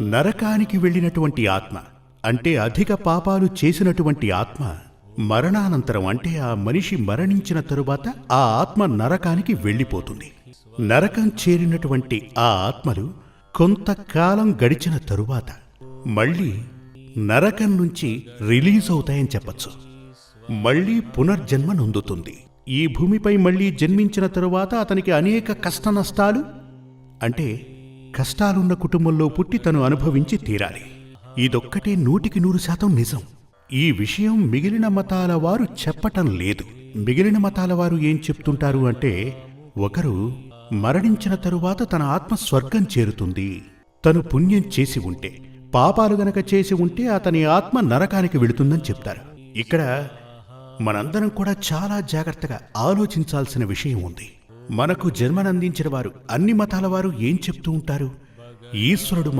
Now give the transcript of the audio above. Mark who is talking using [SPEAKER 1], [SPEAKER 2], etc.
[SPEAKER 1] నరకానికి వెళ్ళినటువంటి ఆత్మ అంటే అధిక పాపాలు చేసినటువంటి ఆత్మ మరణానంతరం అంటే ఆ మనిషి మరణించిన తరువాత ఆ ఆత్మ నరకానికి వెళ్ళిపోతుంది. నరకం చేరినటువంటి ఆ ఆత్మలు కొంతకాలం గడిచిన తరువాత మళ్ళీ నరకం నుంచి రిలీజ్ అవుతాయని చెప్పచ్చు. మళ్ళీ పునర్జన్మ నొందుతుంది. ఈ భూమిపై మళ్ళీ జన్మించిన తరువాత అతనికి అనేక కష్ట నష్టాలు అంటే కష్టాలున్న కుటుంబంలో పుట్టి తను అనుభవించి తీరాలి. ఇదొక్కటే నూటికి నూరు శాతం నిజం. ఈ విషయం మిగిలిన మతాల వారు చెప్పటం లేదు. మిగిలిన మతాల వారు ఏం చెప్తుంటారు అంటే ఒకరు మరణించిన తరువాత తన ఆత్మ స్వర్గం చేరుతుంది. తను పుణ్యం చేసి ఉంటే పాపాలు గనక చేసి ఉంటే అతని ఆత్మ నరకానికి వెళుతుందని చెప్తారు. ఇక్కడ మనందరం కూడా చాలా జాగ్రత్తగా ఆలోచించాల్సిన విషయం ఉంది. మనకు జన్మనందించిన వారు అన్ని మతాల వారు ఏం చెప్తూ ఉంటారు? ఈశ్వరుడు